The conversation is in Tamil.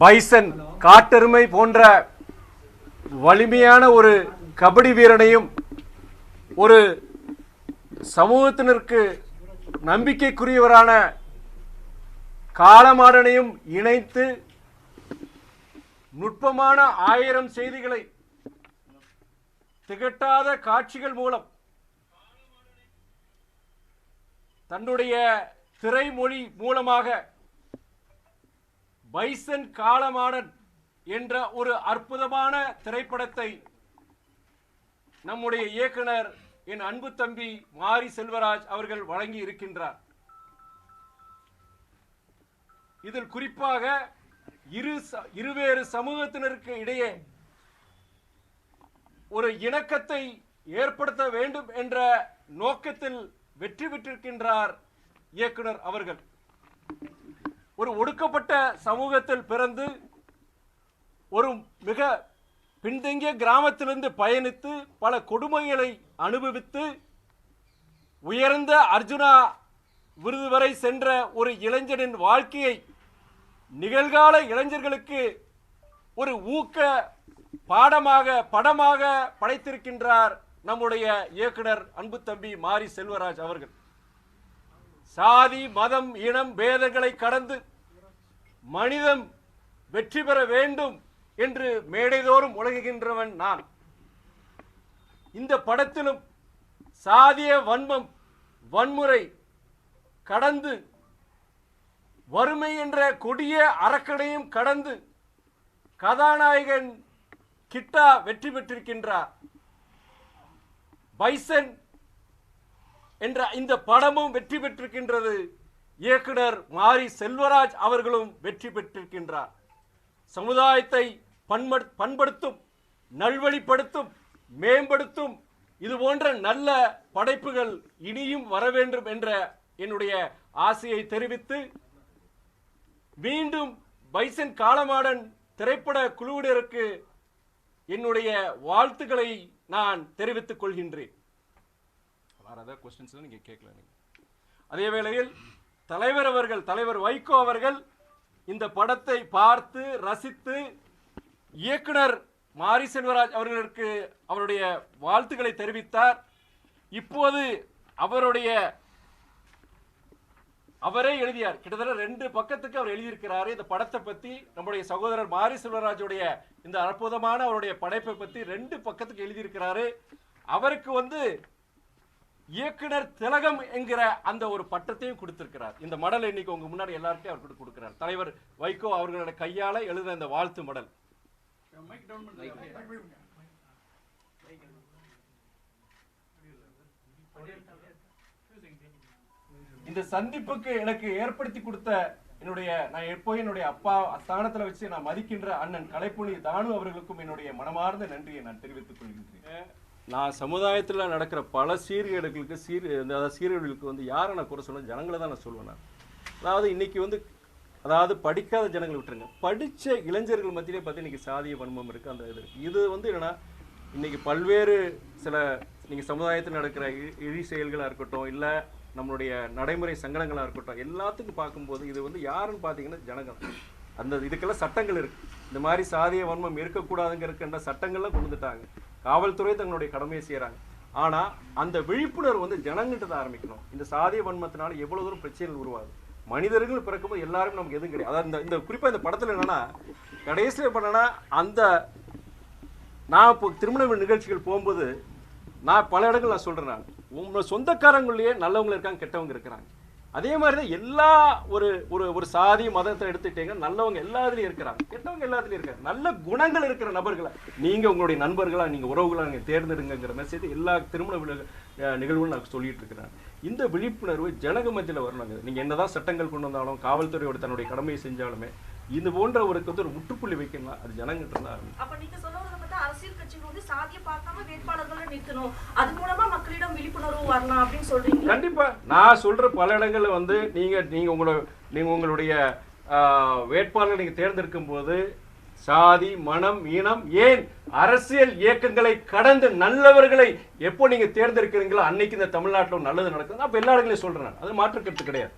பைசன் காட்டெருமை போன்ற வலிமையான ஒரு கபடி வீரனையும் ஒரு சமூகத்தினருக்கு நம்பிக்கைக்குரியவரான காலமாடனையும் இணைத்து நுட்பமான ஆயிரம் செய்திகளை திகட்டாத காட்சிகள் மூலம் தன்னுடைய திரைமொழி மூலமாக பைசன் காலமாடன் என்ற ஒரு அற்புதமான திரைப்படத்தை நம்முடைய இயக்குனர் என் அன்பு தம்பி மாரி செல்வராஜ் அவர்கள் வழங்கி இருக்கின்றார். இதில் குறிப்பாக இரு ச- இருவேறு சமூகத்தினருக்கு இடையே ஒரு இணக்கத்தை ஏற்படுத்த வேண்டும் என்ற நோக்கத்தில் வெற்றி பெற்றிருக்கின்றார் இயக்குனர் அவர்கள். ஒரு ஒடுக்கப்பட்ட சமூகத்தில் பிறந்து ஒரு மிக பின்தங்கிய கிராமத்திலிருந்து பயணித்து பல கொடுமைகளை அனுபவித்து உயர்ந்த அர்ஜுனா விருது வரை சென்ற ஒரு இளைஞனின் வாழ்க்கையை நிகழ்கால இளைஞர்களுக்கு ஒரு ஊக்க பாடமாக படமாக படைத்திருக்கின்றார் நம்முடைய இயக்குனர் அன்பு தம்பி மாரி செல்வராஜ் அவர்கள். சாதி மதம் இனம் பேதங்களை கடந்து மனிதம் வெற்றி பெற வேண்டும் என்று மேடைதோறும் உலகுகின்றவன் நான். இந்த படத்திலும் சாதிய வன்மம் வன்முறை கடந்து வறுமை என்ற கொடிய அரக்கனையும் கடந்து கதாநாயகன் கிட்டா வெற்றி பெற்றிருக்கின்றார். பைசன் என்ற இந்த படமும் வெற்றி பெற்றிருக்கின்றது. இயக்குனர் மாரி செல்வராஜ் அவர்களும் வெற்றி பெற்றிருக்கின்றார். சமுதாயத்தை பண்படு பண்படுத்தும் நல்வழிப்படுத்தும் மேம்படுத்தும் இது போன்ற நல்ல படைப்புகள் இனியும் வர வேண்டும் என்ற என்னுடைய ஆசையை தெரிவித்து மீண்டும் பைசன் காலமாடன் திரைப்பட குழுவினருக்கு என்னுடைய வாழ்த்துக்களை நான் தெரிவித்துக் கொள்கின்றேன். ஆர் அதர் கொஸ்டின்ஸ் நீங்கள் கேட்கல நீங்கள் அதே வேளையில் தலைவர் அவர்கள் தலைவர் வைகோ அவர்கள் இந்த படத்தை பார்த்து ரசித்து இயக்குனர் மாரி செல்வராஜ் அவர்களுக்கு அவருடைய வாழ்த்துக்களை தெரிவித்தார். இப்போது அவருடைய அவரே எழுதியார். கிட்டத்தட்ட ரெண்டு பக்கத்துக்கு அவர் எழுதியிருக்கிறாரு. இந்த படத்தை பற்றி நம்முடைய சகோதரர் மாரி செல்வராஜுடைய இந்த அற்புதமான அவருடைய படைப்பை பற்றி ரெண்டு பக்கத்துக்கு எழுதியிருக்கிறாரு. அவருக்கு வந்து இயக்குனர் திலகம் என்கிற அந்த ஒரு பட்டத்தையும் கொடுத்திருக்கிறார். இந்த மடல் இன்னைக்கு உங்க முன்னாடி எல்லாருக்கும் அவர் கொடுக்கிறார். தலைவர் வைகோ அவர்களோட கையால எழுதின இந்த வாழ்த்து மடல். இந்த சந்திப்புக்கு எனக்கு ஏற்படுத்தி கொடுத்த என்னுடைய நான் எப்போ என்னுடைய அப்பா ஸ்தானத்துல வச்சு நான் மதிக்கின்ற அண்ணன் கலைப்புணி தானு அவர்களுக்கும் என்னுடைய மனமார்ந்த நன்றியை நான் தெரிவித்துக் கொள்கின்றேன். நான் சமுதாயத்தில் நடக்கிற பல சீர்கேடுகளுக்கு சீர் அதாவது சீர்கேடுகளுக்கு வந்து யாரை நான் குறை சொல்ல ஜனங்களை தான் நான் சொல்லுவேன் நான். அதாவது இன்னைக்கு வந்து அதாவது படிக்காத ஜனங்களை விட்டுருங்க. படித்த இளைஞர்கள் மத்தியிலே பார்த்து இன்றைக்கி சாதிய வன்மம் இருக்குது அந்த இது இது வந்து என்னன்னா இன்றைக்கி பல்வேறு சில நீங்கள் சமுதாயத்தில் நடக்கிற இழி செயல்களாக இருக்கட்டும் இல்லை நம்மளுடைய நடைமுறை சங்கடங்களாக இருக்கட்டும் எல்லாத்துக்கும் பார்க்கும்போது இது வந்து யாருன்னு பார்த்தீங்கன்னா ஜனங்கள். அந்த இதுக்கெல்லாம் சட்டங்கள் இருக்குது இந்த மாதிரி சாதிய வன்மம் இருக்கக்கூடாதுங்கிற சட்டங்கள்லாம் கொண்டு வந்துட்டாங்க. காவல்துறை தங்களுடைய கடமையை செய்கிறாங்க ஆனால் அந்த விழிப்புணர்வு வந்து ஜனங்கிட்ட தான் ஆரம்பிக்கணும். இந்த சாதிய வன்மத்தினால எவ்வளோ தூரம் பிரச்சனைகள் உருவாகுது. மனிதர்கள் பிறக்கும்போது எல்லாருமே நமக்கு எதுவும் கிடையாது. அதாவது இந்த இந்த குறிப்பா இந்த படத்தில் என்னென்னா கடைசியில் பண்ணனா அந்த நான் இப்போ திருமண நிகழ்ச்சிகள் போகும்போது நான் பல இடங்கள் நான் சொல்கிறேன் நான். உங்களை சொந்தக்காரங்களே நல்லவங்க இருக்காங்க கெட்டவங்க இருக்கிறாங்க. அதே மாதிரி தான் எல்லா ஒரு ஒரு ஒரு சாதி மதத்தை எடுத்துட்டீங்க நல்லவங்க எல்லாத்துலையும் இருக்கிறாங்க. கெட்டவங்க எல்லாத்துலையும் இருக்காங்க. நல்ல குணங்கள் இருக்கிற நபர்களை நீங்கள் உங்களுடைய நண்பர்களாக நீங்கள் உறவுகளாக நீங்கள் தேர்ந்தெடுங்கிற மெசேஜ் எல்லா திருமண விழா- நிகழ்வுகளும் நான் சொல்லிட்டு இருக்கிறேன். இந்த விழிப்புணர்வு ஜனக மத்தியில் வரணுங்க நீங்கள் என்னதான் சட்டங்கள் கொண்டு வந்தாலும் காவல்துறையோட தன்னுடைய கடமையை செஞ்சாலுமே இது போன்ற ஒரு வந்து ஒரு முற்றுப்புள்ளி வைக்கணும் அது ஜனங்கிட்ட தான் அரசியல் கட்சிகள் வந்து சாதிய பார்க்காம வேட்பாளர்களை நிறுத்தணும் அது மூலமா மக்களிடம் விழிப்புணர்வு வரலாம் அப்படின்னு சொல்றீங்க. கண்டிப்பா. நான் சொல்ற பல இடங்கள்ல வந்து நீங்க நீங்க உங்களோட நீங்க உங்களுடைய ஆஹ், நீங்க தேர்ந்தெடுக்கும் போது சாதி மனம் இனம் ஏன் அரசியல் இயக்கங்களை கடந்து நல்லவர்களை எப்போ நீங்க தேர்ந்தெடுக்கிறீங்களோ அன்னைக்கு இந்த தமிழ்நாட்டில் நல்லது நடக்குது. அப்போ எல்லா இடங்களையும் சொல்றேன் அது மாற்றுக்கிறது கிடையாது.